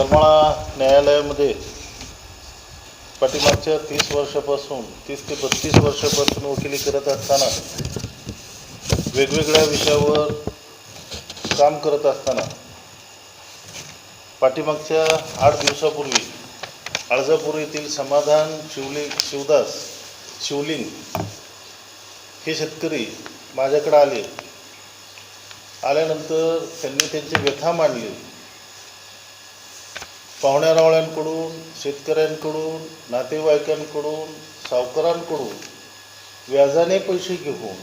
करमाळा न्यायालयामध्ये पाठीमागच्या तीस वर्षापासून तीस ते बत्तीस वर्षापासून वकिली करत असताना वेगवेगळ्या विषयावर काम करत असताना पाठीमागच्या आठ दिवसापूर्वी आळजापूर येथील समाधान शिवलिंग शिवदास शिवलिंग हे शेतकरी माझ्याकडे आले. आल्यानंतर त्यांनी त्यांची व्यथा मांडली. पाहुण्यारावळ्यांकडून शेतकऱ्यांकडून नातेवाईकांकडून सावकारांकडून व्याजाने पैसे घेऊन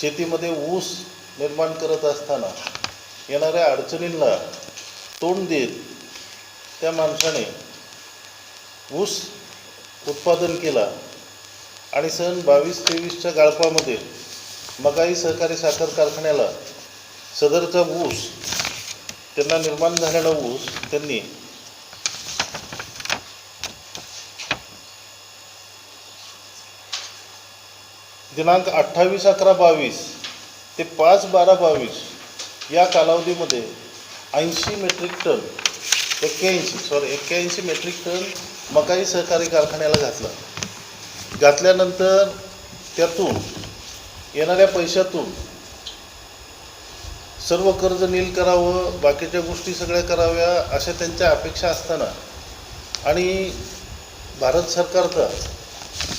शेतीमध्ये ऊस निर्माण करत असताना येणाऱ्या अडचणींना तोंड देत त्या माणसाने ऊस उत्पादन केला आणि सन बावीस तेवीसच्या गाळपामध्ये मगाई सहकारी साखर कारखान्याला सदरचा ऊस त्यांना निर्माण झालेला ऊस त्यांनी दिनांक अठ्ठावीस अकरा बावीस ते पाच बारा बावीस या कालावधीमध्ये ऐंशी मेट्रिक टन एक्क्याऐंशी सॉरी एक्क्याऐंशी मेट्रिक टन मकाई सहकारी कारखान्याला घातला. घातल्यानंतर त्यातून येणाऱ्या पैशातून सर्व कर्ज नील करावं बाकीच्या गोष्टी सगळ्या कराव्या अशा त्यांच्या अपेक्षा असताना आणि भारत सरकारचा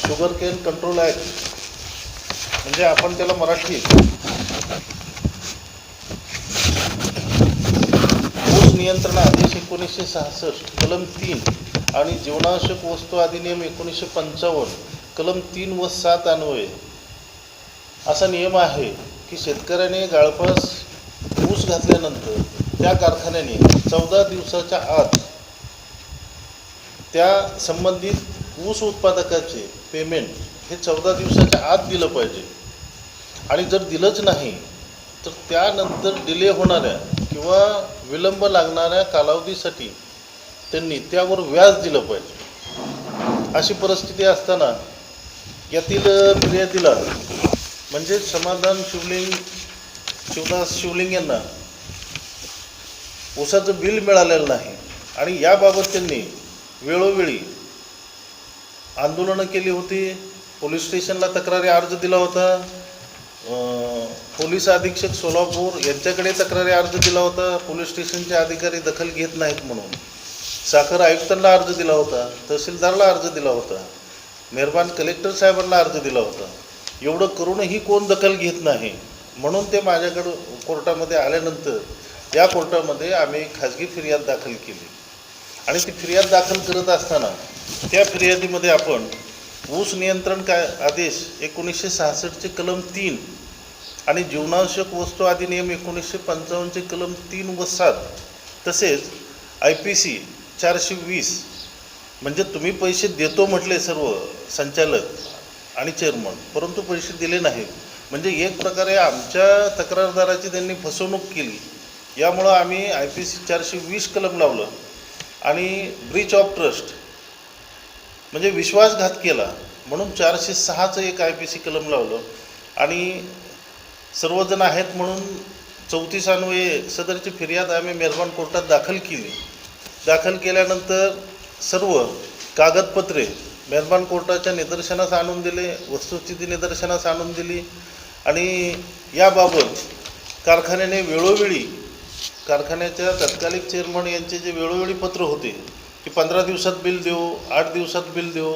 शुगर केन कंट्रोल ॲक्ट म्हणजे आपण त्याला मराठी ऊस नियंत्रण आदेश एकोणीसशे सहासष्ट कलम तीन आणि जीवनावश्यक वस्तू अधिनियम एकोणीसशे पंचावन्न कलम तीन व सात अन्वये. असा नियम आहे की शेतकऱ्याने गाळपास घातल्यानंतर त्या कारखान्याने चौदा दिवसाच्या आत त्या संबंधित ऊस उत्पादकाचे पेमेंट हे चौदा दिवसाच्या आत दिलं पाहिजे. आणि जर दिलंच नाही तर त्यानंतर डिले होणाऱ्या किंवा विलंब लागणाऱ्या कालावधीसाठी त्यांनी त्यावर व्याज दिलं पाहिजे. अशी परिस्थिती असताना यातील फिर्यादीला म्हणजे समाधान शिवलिंग शिवदास शिवलिंग यांना ऊसाचं बिल मिळालेलं नाही. आणि याबाबत त्यांनी वेळोवेळी आंदोलनं केली होती. पोलीस स्टेशनला तक्रारी अर्ज दिला होता. पोलीस अधीक्षक सोलापूर यांच्याकडे तक्रारी अर्ज दिला होता. पोलीस स्टेशनचे अधिकारी दखल घेत नाहीत म्हणून. साखर आयुक्तांना अर्ज दिला होता. तहसीलदारला अर्ज दिला होता. मेहरबान कलेक्टर साहेबांना अर्ज दिला होता. एवढं करूनही कोण दखल घेत नाही? म्हणून ते माझ्याकडं कोर्टामध्ये आल्यानंतर या कोर्टामध्ये आम्ही खाजगी फिर्याद दाखल केली. आणि ती फिर्याद दाखल करत असताना त्या फिर्यादीमध्ये आपण ऊस नियंत्रण काय आदेश एकोणीसशे सहासष्टचे कलम तीन आणि जीवनावश्यक वस्तू अधिनियम एकोणीसशे पंचावन्नचे कलम तीन व सात तसेच आय पी सी चारशे वीस म्हणजे तुम्ही पैसे देतो म्हटले सर्व संचालक आणि चेअरमन परंतु पैसे दिले नाहीत. म्हणजे एक प्रकारे आमच्या तक्रारदाराची त्यांनी फसवणूक केली. यामुळं आम्ही आय पी सी चारशे वीस कलम लावलं आणि ब्रीच ऑफ ट्रस्ट म्हणजे विश्वासघात केला म्हणून चारशे सहाचं एक आय पी सी कलम लावलं. आणि सर्वजण आहेत म्हणून चौतीस अन्वये सदरची फिर्याद आम्ही मेहरबान कोर्टात दाखल केली. दाखल केल्यानंतर सर्व कागदपत्रे मेहरबान कोर्टाच्या निदर्शनास आणून दिले वस्तुस्थिती निदर्शनास आणून दिली. आणि याबाबत कारखान्याने वेळोवेळी कारखान्याच्या तत्कालिक चेअरमन यांचे जे वेळोवेळी पत्र होते की पंधरा दिवसात बिल देऊ आठ दिवसात बिल देऊ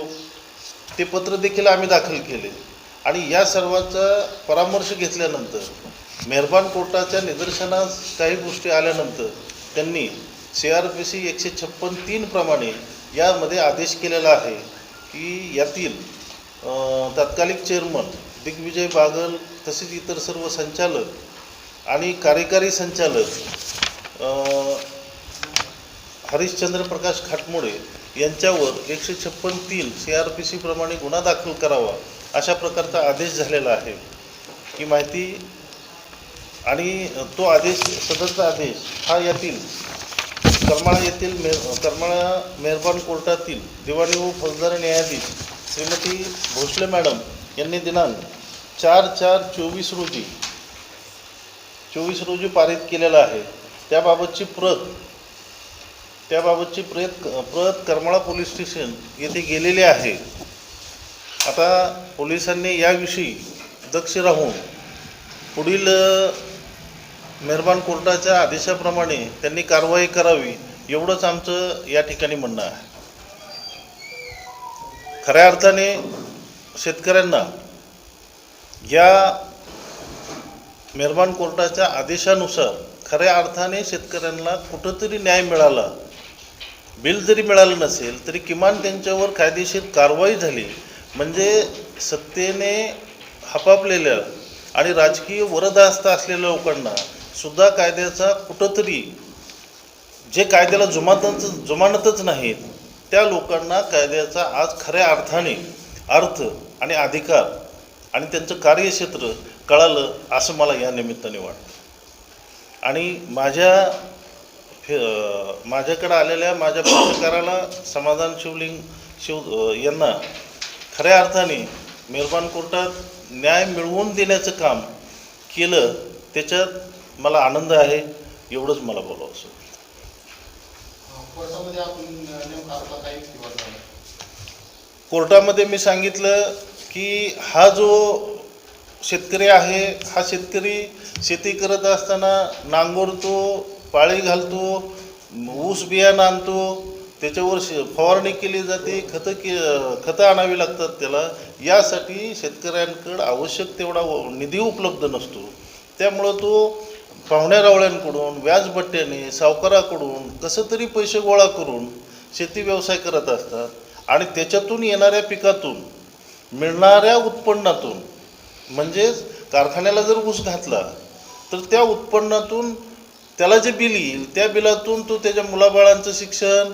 ते पत्र देखील आम्ही दाखल केले. आणि या सर्वाचा परामर्श घेतल्यानंतर मेहरबान कोर्टाच्या निदर्शनास काही गोष्टी आल्यानंतर त्यांनी सी आर पी सी एकशे छप्पन तीनप्रमाणे यामध्ये आदेश केलेला आहे की यातील तत्कालिक चेअरमन दिग्विजय बागल तसेच इतर सर्व संचालक आणि कार्यकारी संचालक हरिश्चंद्र प्रकाश खाटमोडे यांच्यावर एकशे छप्पन तीन सी आर पी सीप्रमाणे गुन्हा दाखल करावा अशा प्रकारचा आदेश झालेला आहे. ही माहिती आणि तो आदेश सदरचा आदेश हा यातील करमाळा येथील मे करमाळा मेहरबान कोर्टातील दिवाणी व फौजदार न्यायाधीश श्रीमती भोसले मॅडम यांनी दिनांक चार चार चोवीस रोजी चोवीस रोजी पारित केलेला आहे. त्याबाबतची प्रत त्याबाबतची प्रत प्रत करमाळा पोलीस स्टेशन येथे गेलेले आहे. आता पोलिसांनी याविषयी दक्ष राहून पुढील मेहरबान कोर्टाच्या आदेशाप्रमाणे त्यांनी कारवाई करावी एवढंच आमचं या ठिकाणी म्हणणं आहे. खऱ्या अर्थाने शेतकऱ्यांना या मेहरबान कोर्टाच्या आदेशानुसार खऱ्या अर्थाने शेतकऱ्यांना कुठंतरी न्याय मिळाला बिल जरी मिळालं नसेल तरी किमान त्यांच्यावर कायदेशीर कारवाई झाली. म्हणजे सत्तेने हपापलेल्या आणि राजकीय वरदास्त असलेल्या लोकांना सुद्धा कायद्याचा कुठंतरी जे कायद्याला जुमातच जुमानतच नाहीत त्या लोकांना कायद्याचा आज खऱ्या अर्थाने अर्थ आणि अधिकार आणि त्यांचं कार्यक्षेत्र कळालं असं मला या निमित्ताने वाटतं. आणि माझ्या फे- माझ्याकडे आलेल्या माझ्या पत्रकाराला समाधान शिवलिंग शिव यांना खऱ्या अर्थाने मेहरबान कोर्टात न्याय मिळवून देण्याचं काम केलं त्याच्यात मला आनंद आहे एवढंच मला बोलावं असं. कोर्टामध्ये मी सांगितलं की हा जो शेतकरी आहे हा शेतकरी शेती करत असताना नांगरतो पाळी घालतो ऊस बियाणं आणतो त्याच्यावर शे फवारणी केली जाते खतं के खतं आणावी लागतात त्याला. यासाठी शेतकऱ्यांकडं आवश्यक तेवढा व- निधी उपलब्ध नसतो. त्यामुळं तो पाहुण्या रावळ्यांकडून व्याजबट्ट्याने सावकाराकडून कसं तरी पैसे गोळा करून शेती व्यवसाय करत असतात. आणि त्याच्यातून येणाऱ्या पिकातून मिळणाऱ्या उत्पन्नातून म्हणजेच कारखान्याला जर ऊस घातला तर त्या उत्पन्नातून त्याला जे बिल येईल त्या बिलातून तो त्याच्या मुलाबाळांचं शिक्षण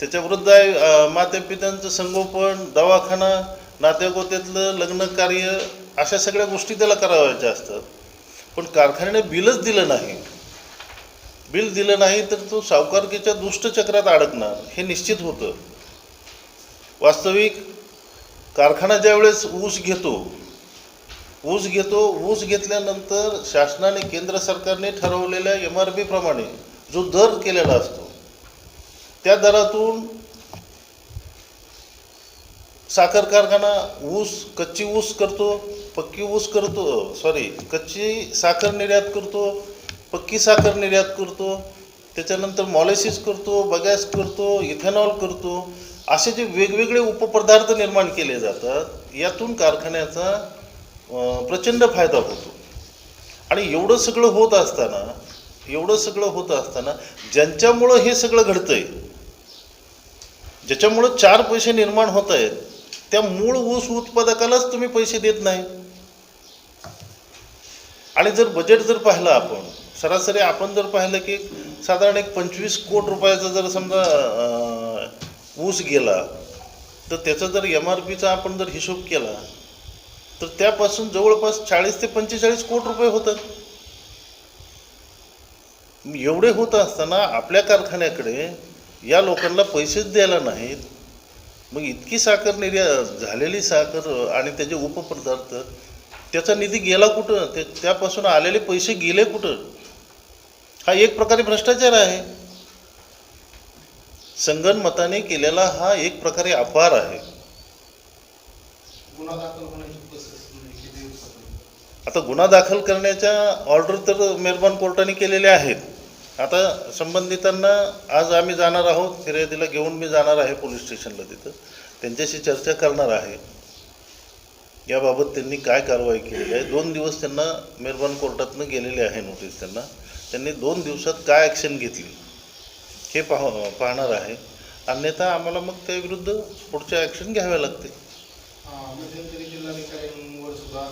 त्याच्या वृद्ध आई- अं, संगोपन दवाखाना नातेगोत्यातलं लग्न कार्य अशा सगळ्या गोष्टी त्याला करावायच्या असतात. पण कारखान्याने बिलच दिलं नाही. बिल दिलं नाही तर तो सावकारकीच्या दुष्टचक्रात अडकणार हे निश्चित होतं. वास्तविक कारखाना ज्यावेळेस ऊस घेतो ऊस घेतो ऊस घेतल्यानंतर शासनाने केंद्र सरकारने ठरवलेल्या एम आर पी प्रमाणे जो दर केलेला असतो त्या दरातून साखर कारखाना ऊस कच्ची ऊस करतो पक्की ऊस करतो सॉरी कच्ची साखर निर्यात करतो पक्की साखर निर्यात करतो त्याच्यानंतर मॉलेसिस करतो बगॅस करतो इथेनॉल करतो असे जे वेगवेगळे उपपदार्थ निर्माण केले जातात यातून कारखान्याचा प्रचंड फायदा होतो. आणि एवढं सगळं होत असताना एवढं सगळं होत असताना ज्यांच्यामुळं हे सगळं घडतंय ज्याच्यामुळं चार पैसे निर्माण होत आहेत त्या मूळ ऊस उत्पादकालाच तुम्ही पैसे देत नाही. आणि जर बजेट जर पाहिलं आपण सरासरी आपण जर पाहिलं की साधारण एक पंचवीस कोट रुपयाचा जर समजा ऊस गेला तर त्याचा जर एम आर पीचा आपण जर हिशोब केला तर त्यापासून जवळपास चाळीस ते पंचेचाळीस कोटी रुपये होतात. एवढे होत असताना आपल्या कारखान्याकडे या लोकांना पैसेच द्यायला नाहीत. मग इतकी साखर निर्यात झालेली साखर आणि त्याचे उपपदार्थ त्याचा निधी गेला कुठं? ते त्यापासून आलेले पैसे गेले कुठं? हा एक प्रकारे भ्रष्टाचार आहे. संगणमताने केलेला हा एक प्रकारे अपहार आहे गुन्हा दाखल होण्याची प्रोसेस किती दिवसात आता गुन्हा दाखल करण्याच्या ऑर्डर तर मेहरबान कोर्टाने केलेल्या आहेत. आता संबंधितांना आज आम्ही जाणार आहोत फिर्यादीला घेऊन मी जाणार आहे पोलीस स्टेशनला तिथं. त्यांच्याशी चर्चा करणार आहे. याबाबत त्यांनी काय कारवाई केलेली आहे? दोन दिवस त्यांना मेहरबान कोर्टातनं गेलेले आहे नोटीस त्यांना. त्यांनी दोन दिवसात काय ॲक्शन घेतली? हे पाह पाहणार आहे. अन्यथा आम्हाला मग त्याविरुद्ध पुढच्या ॲक्शन घ्याव्या लागतील हां, मध्यंतरी जिल्हाधिकाऱ्यांवर सुद्धा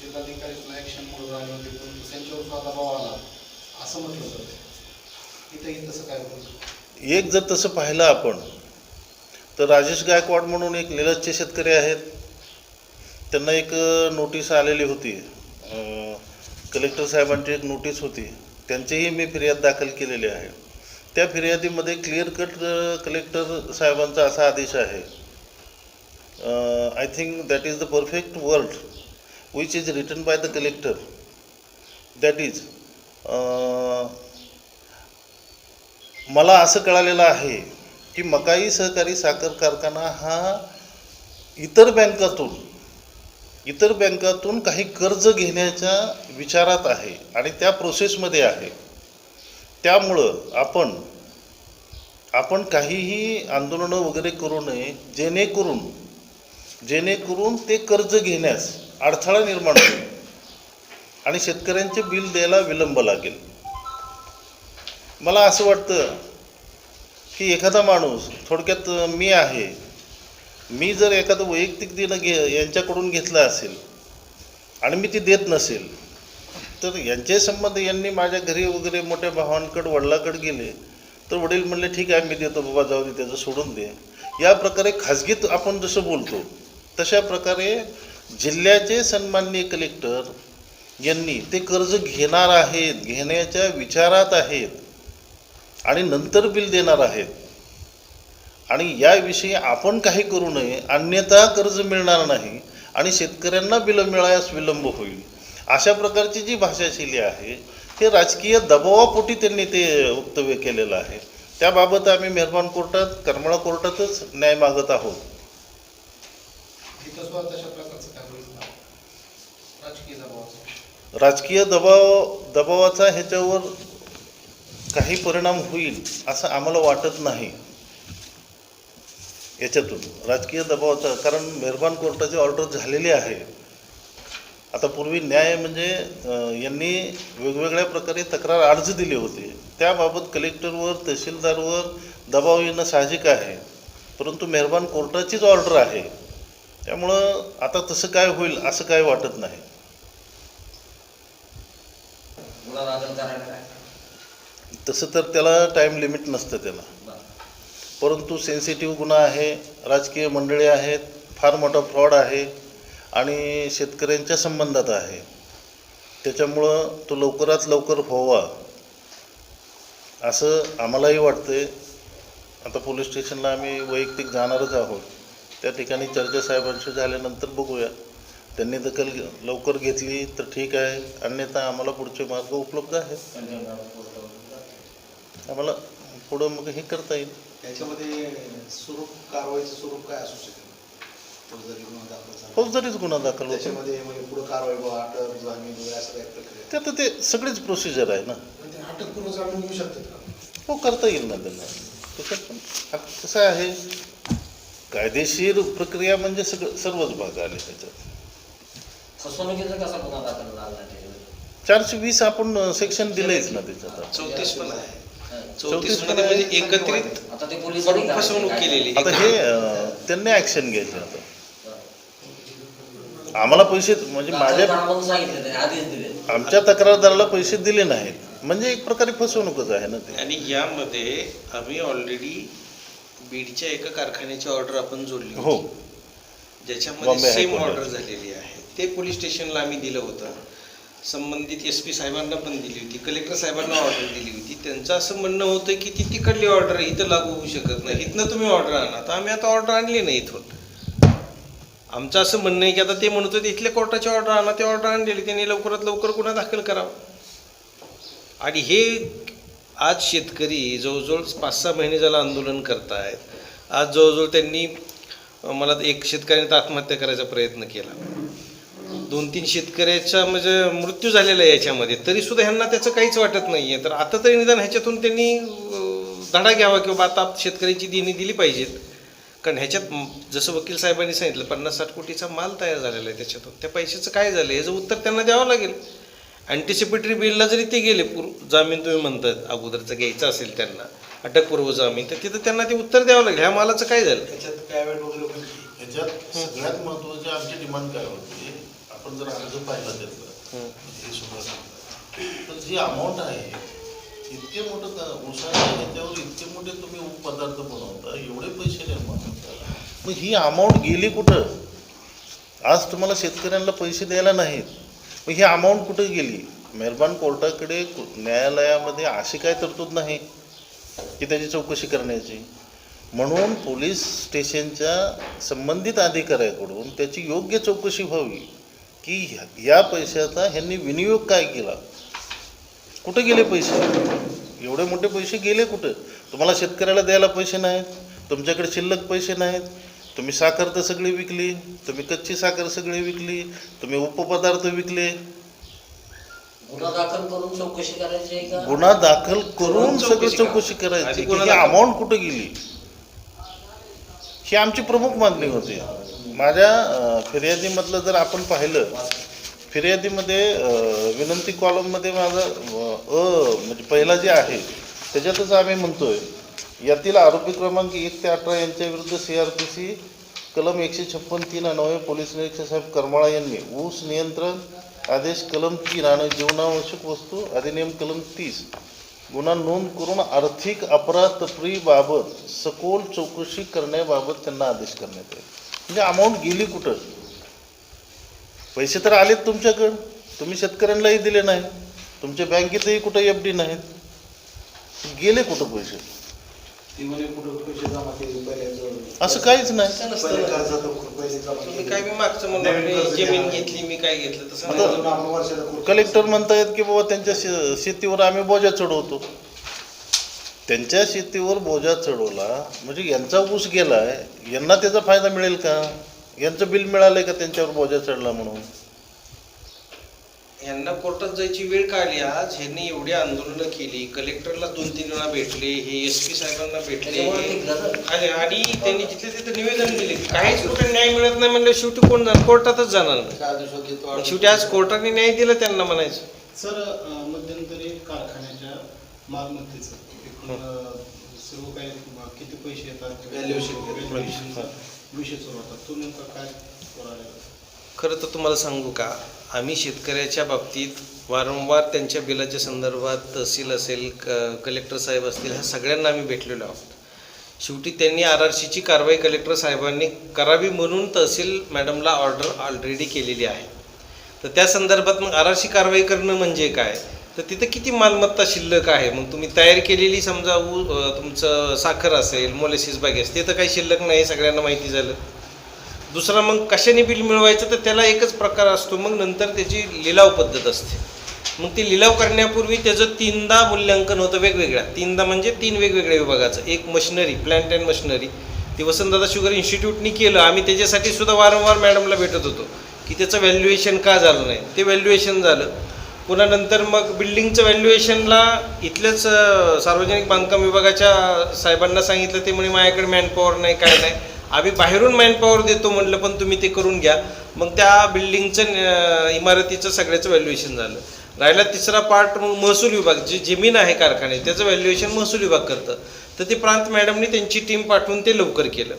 जिल्हाधिकारी सुद्धा ॲक्शन मोड झाले होते पण त्यांच्यावर सुद्धा दबाव आला असं म्हटलं जातं इथंही तसं काय होतं एक जर तसं पाहिलं आपण तर राजेश गायकवाड म्हणून एक निलजचे शेतकरी आहेत. त्यांना एक नोटीस आलेली होती. कलेक्टर साहेबांची एक नोटीस होती. त्यांचीही मी फिर्याद दाखल केलेली आहे. त्या फिर्यादीमध्ये क्लिअर कट कलेक्टर साहेबांचा असा आदेश आहे. I think that is the perfect word which is written by the collector that is मला असं कळालेलं आहे की मकाई सहकारी साखर कारखाना हा इतर बँकातून इतर बँकातून काही कर्ज घेण्याच्या विचारात आहे आणि त्या प्रोसेसमध्ये आहे. त्यामुळं आपण आपण काहीही आंदोलनं वगैरे करू नये जेणेकरून जेणेकरून ते कर्ज घेण्यास अडथळा निर्माण होईल. आणि शेतकऱ्यांचे बिल द्यायला विलंब लागेल. मला असं वाटतं की एखादा माणूस थोडक्यात मी आहे मी जर एखादं वैयक्तिक देणं घे यांच्याकडून घेतलं असेल आणि मी ती देत नसेल तर यांचे संबंध यांनी माझ्या घरी वगैरे मोठ्या भावांकडे वडिलाकडे गेले तर वडील म्हणले ठीक आहे मी देतो बाबा जाऊ दे त्याचं सोडून दे. या प्रकारे खाजगीत आपण जसं बोलतो तशा प्रकारे जिल्ह्याचे सन्माननीय कलेक्टर यांनी ते कर्ज घेणार आहेत घेण्याच्या विचारात आहेत आणि नंतर बिल देणार आहेत. आणि याविषयी आपण काही करू नये अन्यथा कर्ज मिळणार नाही आणि शेतकऱ्यांना बिलं मिळायास विलंब होईल. अशा प्रकारची जी भाषाशैली आहे हे राजकीय दबावापोटी त्यांनी ते वक्तव्य केलेलं आहे. त्याबाबत आम्ही मेहरबान कोर्टात करमाळा कोर्टातच न्याय मागत आहोत तिथं सुद्धा तशा प्रकारचं काय होईल का? राजकीय दबावाचं राजकीय दबाव दबावाचा ह्याच्यावर काही परिणाम होईल असं आम्हाला वाटत नाही. याच्यातून राजकीय दबावाचा कारण मेहरबान कोर्टाची ऑर्डर झालेली आहे. आता पूर्वी न्याय म्हणजे यांनी वेगवेगळ्या प्रकारे तक्रार अर्ज दिले होते. त्याबाबत कलेक्टरवर तहसीलदारवर दबाव येणं साहजिक आहे. परंतु मेहरबान कोर्टाचीच ऑर्डर आहे. त्यामुळं आता तसं काय होईल असं काय वाटत नाही. करायला काय? तसं तर त्याला टाईम लिमिट नसतं त्याला. परंतु सेन्सिटिव्ह गुन्हा आहे राजकीय मंडळी आहेत फार मोठा फ्रॉड आहे आणि शेतकऱ्यांच्या संबंधात आहे. त्याच्यामुळं तो लवकरात लवकर व्हावा असं आम्हालाही वाटतंय. आता पोलीस स्टेशनला आम्ही वैयक्तिक जाणारच आहोत. त्या ठिकाणी चर्चा साहेबांशी झाल्यानंतर बघूया. त्यांनी दखल लवकर घेतली तर ठीक आहे. अन्यथा आम्हाला पुढचे मार्ग उपलब्ध आहेत. आम्हाला पुढं मग हे करता येईल. याच्यामध्ये स्वरूप कारवाईचं स्वरूप काय असू शकेल? फौजदारी गुन्हा दाखल झाला. फौजदारीच गुन्हा दाखल होतो. त्याच्यामध्ये म्हणजे पुढे कारवाई बा अटक जामीन वगैरे असं काही प्रक्रिया ते आता ते सगळीच प्रोसिजर आहे ना. जामीन घेऊ शकतात का? हो करता येईल ना त्यांना. त्याच्यात पण आता कसं आहे? कायदेशीर प्रक्रिया म्हणजे सगळं सर्वच भाग आले त्याच्यात. फसवणुकीचा कसा गुन्हा दाखल झाला? चारशे वीस आपण सेक्शन दिलंयच ना त्याच्यात. चौतीस पण आहे. हं. चौतीसमध्ये म्हणजे एकत्रित आता ते पोलिसांनी करून काय- फसवणूक केलेली. आता हे त्यांनी ॲक्शन घ्यायची आता. आम्हाला पैसे म्हणजे माझ्या आमच्या तक्रारदाराला पैसे दिले नाहीत. म्हणजे एक प्रकारे फसवणूकच आहे ना ते. आणि यामध्ये आम्ही ऑलरेडी बीडच्या एका कारखान्याची ऑर्डर आपण जोडली हो. होती. ज्याच्यामध्ये सेम. ऑर्डर झालेली आहे. ते पोलीस स्टेशनला आम्ही दिलं होतं. संबंधित एस पी साहेबांना पण दिली होती. कलेक्टर साहेबांना ऑर्डर दिली होती. त्यांचं असं म्हणणं होतं की ती तिकडली ऑर्डर इथं लागू होऊ शकत नाही. इथनं तुम्ही ऑर्डर आणा. तर आम्ही आता ऑर्डर आणली नाही इथून. आमचं असं म्हणणं आहे की आता ते म्हणत होते इथल्या कोर्टाची ऑर्डर आणा. ते ऑर्डर आणलेली. त्यांनी लवकरात लवकर गुन्हा दाखल करावा. आणि हे आज शेतकरी जवळजवळ पाच सहा महिने झालं आंदोलन करतायत. आज जवळजवळ त्यांनी मला एक शेतकऱ्याने आत्महत्या करायचा प्रयत्न केला. दोन तीन शेतकऱ्याचा म्हणजे मृत्यू झालेला आहे याच्यामध्ये. तरी सुद्धा ह्यांना त्याचं काहीच वाटत नाही आहे तर आता तरी निदान ह्याच्यातून त्यांनी धडा घ्यावा किंवा आता शेतकऱ्यांची देणी दिली पाहिजेत. कारण ह्याच्यात जसं वकील साहेबांनी सांगितलं पन्नास साठ कोटीचा माल तयार झालेला आहे त्याच्यातून. त्या पैशाचं काय झालं? याचं उत्तर त्यांना द्यावं लागेल. अँटिसिपेटरी बिलला जरी ते गेले पूर्व जामीन तुम्ही म्हणतात अगोदरचं घ्यायचं असेल त्यांना अटकपूर्व जामीन तर तिथं त्यांना ते उत्तर द्यावं लागेल. ह्या मालाचं काय झालं? त्याच्यात काय वेळ वगैरे ह्याच्यात सगळ्यात महत्वाची आमची डिमांड काय होती? आपण जर अर्ज पाहिला त्यातला हे. सुद्धा. तर जी अमाऊंट आहे इतके मोठं का- उसाच्या ह्याच्यावर इतके मोठे तुम्ही उपपदार्थ बनवता एवढे पैसे निर्माण होतात मग ही अमाऊंट गेली कुठं? आज तुम्हाला शेतकऱ्यांना पैसे द्यायला नाहीत. मग ही अमाऊंट कुठं गेली? मेहरबान कोर्टाकडे न्यायालयामध्ये अशी काय तरतूद नाही की त्याची चौकशी करण्याची? म्हणून पोलीस स्टेशनच्या संबंधित अधिकाऱ्याकडून त्याची योग्य चौकशी व्हावी. की या पैशाचा ह्यांनी विनियोग काय केला? कुठे गेले पैसे? एवढे मोठे पैसे गेले कुठं? तुम्हाला शेतकऱ्याला द्यायला पैसे नाहीत तुमच्याकडे शिल्लक पैसे नाहीत तुम्ही साखर तर सगळी विकली तुम्ही कच्ची साखर सगळी विकली तुम्ही उपपदार्थ विकले. गुन्हा दाखल करून चौकशी करायची आहे का? गुन्हा दाखल करून चौकशी सगळं करा. चौकशी करायची. की ही. अमाऊंट कुठं गेली? ही आमची प्रमुख मागणी होती. माझ्या फिर्यादीमधलं जर आपण पाहिलं फिर्यादीमध्ये विनंती कॉलममध्ये माझं अ म्हणजे पहिला जे आहे त्याच्यातच आम्ही म्हणतो आहे यातील आरोपी क्रमांक एक ते अठरा यांच्या विरुद्ध सी आर पी सी कलम एकशे छप्पन तीन अनवे पोलीस निरीक्षक साहेब करमाळा यांनी ऊस नियंत्रण आदेश कलम तीन आणि जीवनावश्यक वस्तू अधिनियम कलम तीस गुन्हा नोंद करून आर्थिक अपराध तपरीबाबत सखोल चौकशी करण्याबाबत त्यांना आदेश करण्यात येईल म्हणजे अमाऊंट गेली कुठं? पैसे तर आलेत तुमच्याकडं. तुम्ही शेतकऱ्यांनाही दिले नाही तुमच्या बँकेतही कुठं एफ डी नाहीत. गेले कुठं पैसे? असं काहीच नाही. कलेक्टर म्हणतायत की बाबा त्यांच्या शेतीवर आम्ही बोजा चढवतो. त्यांच्या शेतीवर बोजा चढवला म्हणजे यांचा ऊस गेलाय यांना त्याचा फायदा मिळेल का? यांचं बिल मिळालंय का त्यांच्यावर बोजा चढला म्हणून? यांना कोर्टात जायची वेळ का आली आज ह्यांनी एवढी आंदोलनं केली कलेक्टरला दोन तीन वेळा भेटले हे एस पी साहेबांना भेटले. आणि आणि त्यांनी जिथे तिथे निवेदन दिले काहीच कुठे न्याय मिळत नाही म्हणलं शेवटी कोण जाणार? कोर्टातच जाणार. नाही. शेवटी आज कोर्टाने न्याय दिला त्यांना म्हणायचं. सर मध्यंतरी कारखान्याच्या मालमत्तेचं सर्व काही किती पैसे येतात? विषय सुरू होता. तो नेमका काय? खरं तर तुम्हाला सांगू का? आम्ही शेतकऱ्याच्या बाबतीत वारंवार त्यांच्या बिलाच्या संदर्भात तहसील असेल क कलेक्टर साहेब असतील ह्या सगळ्यांना आम्ही भेटलेलो आहोत. शेवटी त्यांनी आर आर सीची कारवाई कलेक्टर साहेबांनी करावी म्हणून तहसील मॅडमला ऑर्डर ऑलरेडी केलेली आहे. तर त्या संदर्भात मग आर आर सी कारवाई करणं म्हणजे काय? तर तिथं किती मालमत्ता शिल्लक आहे? मग तुम्ही तयार केलेली समजा ऊ तुमचं साखर असेल मोलेसिस बागे असेल ते तर काही शिल्लक नाही सगळ्यांना माहिती झालं. दुसरा मग कशाने बिल मिळवायचं? तर त्याला एकच प्रकार असतो. मग नंतर त्याची लिलाव पद्धत असते. मग ती लिलाव करण्यापूर्वी त्याचं तीनदा मूल्यांकन होतं वेगवेगळ्या. तीनदा म्हणजे तीन वेगवेगळ्या विभागाचं. एक मशिनरी प्लॅन्ट अँड मशिनरी ते वसंतदादा शुगर इन्स्टिट्यूटनी केलं. आम्ही त्याच्यासाठी सुद्धा वारंवार मॅडमला भेटत होतो. की त्याचं व्हॅल्युएशन का झालं नाही? ते व्हॅल्युएशन झालं. पुन्हा नंतर मग बिल्डिंगचं व्हॅल्युएशनला इथल्याच सार्वजनिक बांधकाम विभागाच्या साहेबांना सांगितलं ते म्हणे माझ्याकडे मॅनपॉवर नाही काय नाही. आम्ही बाहेरून मॅनपॉवर देतो म्हटलं पण तुम्ही ते करून घ्या. मग त्या बिल्डिंगचं इमारतीचं सगळ्याचं व्हॅल्युएशन झालं. राहिला तिसरा पार्ट मग महसूल विभाग जी जमीन आहे कारखाने त्याचं व्हॅल्युएशन महसूल विभाग करतं. तर ते प्रांत मॅडमनी त्यांची टीम पाठवून ते लवकर केलं.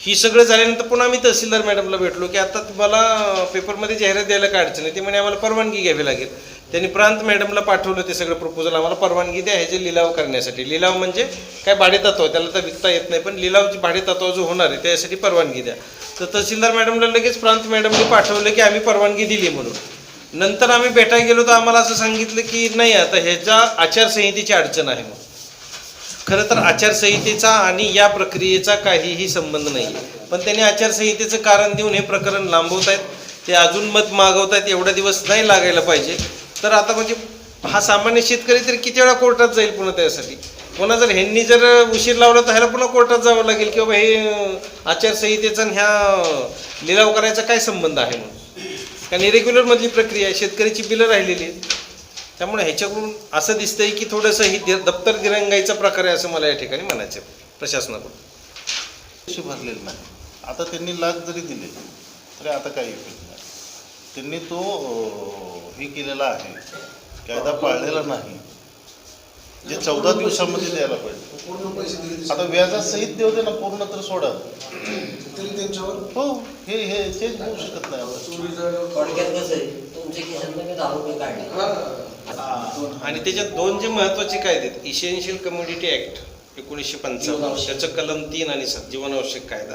ही सगळं झाल्यानंतर पुन्हा आम्ही तहसीलदार मॅडमला भेटलो की आता तुम्हाला पेपरमध्ये जाहिरात द्यायला काय अडचण आहे ते म्हणे आम्हाला परवानगी घ्यावी लागेल. त्यांनी प्रांत मॅडमला पाठवलं ते सगळं प्रपोजल आम्हाला परवानगी द्या ह्याचे लिलाव करण्यासाठी. लिलाव म्हणजे काय भाडेतत्व त्याला तर विकता येत नाही पण लिलावची भाडेतत्व जो होणार आहे त्यासाठी परवानगी द्या. तर तहसीलदार मॅडमला लगेच प्रांत मॅडमने पाठवलं की आम्ही परवानगी दिली म्हणून. नंतर आम्ही भेटायला गेलो तर आम्हाला असं सांगितलं की नाही आता ह्याच्या आचारसंहितेची अडचण आहे मग खरं तर आचारसंहितेचा आणि या प्रक्रियेचा काहीही संबंध नाही आहे पण त्यांनी आचारसंहितेचं कारण देऊन हे प्रकरण लांबवत आहेत ते अजून मत मागवत आहेत एवढा दिवस नाही लागायला पाहिजे. तर आता म्हणजे हा सामान्य शेतकरी तरी किती वेळा कोर्टात जाईल पुन्हा त्यासाठी? पुन्हा जर ह्यांनी जर उशीर लावला तर ह्याला पुन्हा कोर्टात जावं लागेल की बाबा हे आचारसंहितेचा ह्या लिलाव करायचा काय संबंध आहे म्हणून? कारण इरेग्युलरमधली प्रक्रिया आहे शेतकऱ्याची बिलं राहिलेली आहेत. त्यामुळे ह्याच्याकडून असं दिसतंय की थोडंसं ही दि- दप्तर दिरंगाईचा प्रकार आहे असं मला या ठिकाणी म्हणायचं आहे प्रशासनाकडून. पैसे भरलेले नाही. आता त्यांनी लाख जरी दिले तरी आता काही उपयोग नाही. त्यांनी तो हे केलेला आहे. कायदा पाळलेला नाही. जे चौदा दिवसामध्ये द्यायला पाहिजे. पूर्ण पैसे दिले आता व्याजासहित देऊ दे ना पूर्ण तर सोडा. तरी त्यांच्यावर? हो हे हे चेंज होऊ शकत नाही आणि त्याच्यात दोन जे महत्त्वाचे कायदे आहेत इसेन्शियल कम्युनिटी ऍक्ट एकोणीसशे पंचावन्न त्याचं कलम तीन आणि सात जीवनावश्यक कायदा.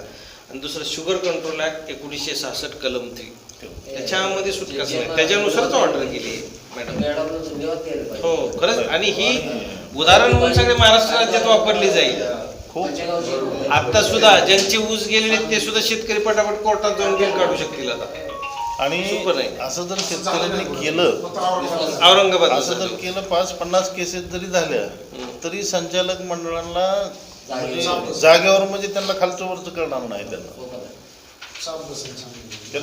आणि दुसरं शुगर कंट्रोल ऍक्ट एकोणीसशे सहासष्ट कलम थ्री त्याच्यामध्ये सुटकाच नाही त्याच्यानुसारच ऑर्डर केली मॅडम हो खरंच. आणि ही उदाहरण म्हणून सगळे महाराष्ट्र राज्यात वापरली जाईल. खूप आता सुद्धा ज्यांचे ऊस गेलेले ते सुद्धा शेतकरी पटापट कोर्टात जाऊन बिल काढू शकतील आता. आणि. असं जर शेतकऱ्यांनी केलं औरंगाबाद असं जर केलं पाच पन्नास केसेस जरी झाल्या तरी संचालक मंडळांना म्हणजे जागेवर म्हणजे त्यांना खालचं वरचं करणार नाही त्यांना. बसेल चांगली. हे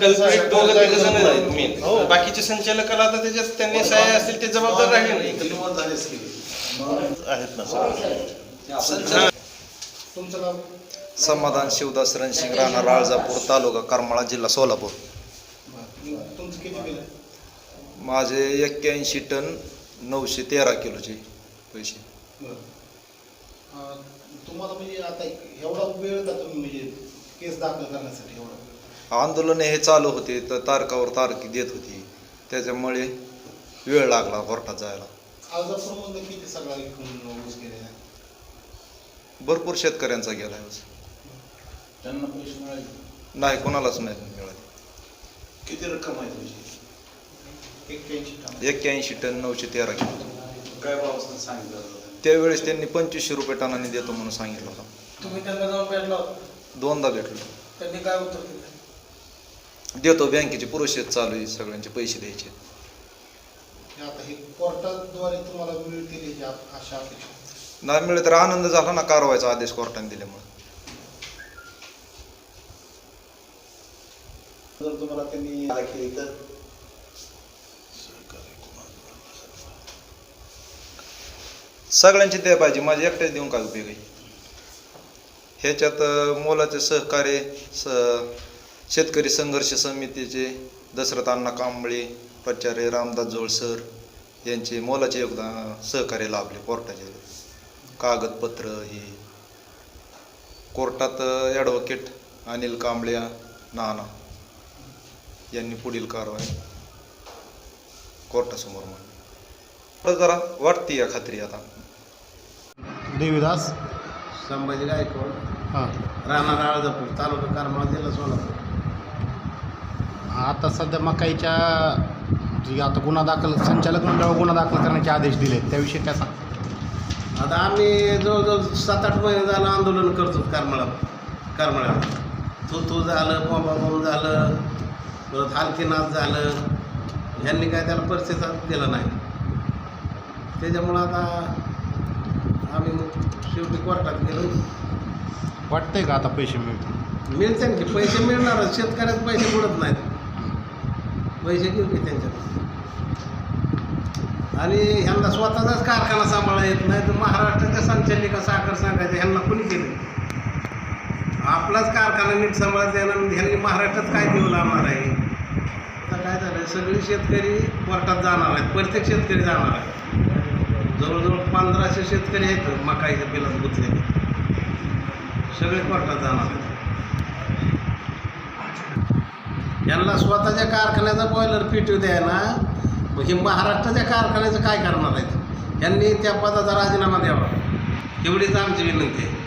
कसं दोघं तिघं जण आहेत. main. हो. बाकीचे संचालकाला आता त्याच्यात त्यांनी सहाय्य असतील ते जबाबदार राहिले नाही. गलिमत झालीच की आहेत ना. सर संचालक. तुमचं नाव? समाधान शिवदास रणसिंग राणा राळजापूर तालुका करमाळा जिल्हा सोलापूर. तुमचं किती माझे एक्क्याऐंशी टन नऊशे तेरा किलोचे पैसे. अं, तुम्हाला म्हणजे आता एवढा वेळ का तुम्ही म्हणजे केस दाखल करण्यासाठी एवढा. आंदोलन हे चालू होते तर तारकावर तारखी देत होती. त्याच्यामुळे वेळ लागला कोर्टात जायला. अर्जापूरमध्ये किती सगळा इकडून ऊस गेलेला आहे भरपूर शेतकऱ्यांचा गेला ऊस. त्यांना पैसे मिळाले नाही कोणालाच नाही मिळाले. किती रक्कम आहे तुझी एक्क्याऐंशी टन. एक्क्याऐंशी टन नऊशे तेरा किलो. काय भाव सांगितलं? त्यावेळेस त्यांनी पंचवीसशे रुपये टनाने देतो म्हणून सांगितलं होतं. तुम्ही त्यांना जाऊन भेटला होता. दोनदा भेटलो. त्यांनी काय उत्तर दिलं? देतो बँकेची प्रोसेस चालू आहे सगळ्यांचे पैसे द्यायचे. आता हे कोर्टाद्वारे तुम्हाला मिळतील अपेक्षा. नाही मिळेल तर आनंद झाला ना कारवायचा आदेश कोर्टाने दिल्यामुळे. जर तुम्हाला त्यांनी केली तर सगळ्यांची द्या पाहिजे माझे एकट्याच देऊन काय उपयोग आहे? ह्याच्यात मोलाचे सहकार्य स शेतकरी संघर्ष समितीचे दशरथ अण्णा कांबळे प्राचार्य रामदास जोळ सर यांचे मोलाचे योगदान सहकार्य लाभले कोर्टाचे. कागदपत्र हे. कोर्टात ॲडव्होकेट अनिल कांबळे नाना यांनी पुढील कारवाई कोर्टासमोर मांडली. जरा वाटते या खात्री आता. देवीदास संभाजी गायकवाड हां. राहणार आळजापूर तालुका करमाळा जिल्हा सोलापूर. आता सध्या मकाईच्या जी आता गुन्हा दाखल संचालक मंडळावर गुन्हा दाखल करण्याचे आदेश दिले त्याविषयी काय सांग आता आम्ही जवळजवळ सात आठ महिने झालं आंदोलन करतो करमाळा करमाळ्याला तू तू झालं बोंबा बोंब झालं परत हलकीनाथ झालं ह्यांनी काय त्याला प्रतिसाद दिला नाही. त्याच्यामुळं आता शेवटी कोर्टात गेलो. वाटतंय का आता पैसे मिळतील? मिळते ना की पैसे मिळणारच शेतकऱ्याचे पैसे बुडत नाहीत. पैसे घेऊ की त्यांच्यात आणि ह्यांना स्वतःचाच कारखाना सांभाळा येत नाही तर महाराष्ट्राच्या संचालिका साखर सांगायचं ह्यांना कोणी केलं? आपलाच कारखाना नीट सांभाळायचा येणार ह्यांनी महाराष्ट्रात काय देऊ लावणार आहे? आता काय झालं सगळी शेतकरी कोर्टात जाणार आहेत. प्रत्येक शेतकरी जाणार आहे. जवळजवळ पंधराशे शेतकरी आहेत मकाईच्या बिलात गुंतलेले. सगळे कोर्टात जाणार आहेत. यांना स्वतःच्या कारखान्याचा बॉयलर पिटू द्याय ना मग हे महाराष्ट्राच्या कारखान्याचं काय करणार आहेत? यांनी त्या पदाचा राजीनामा द्यावा. एवढीच आमची विनंती आहे.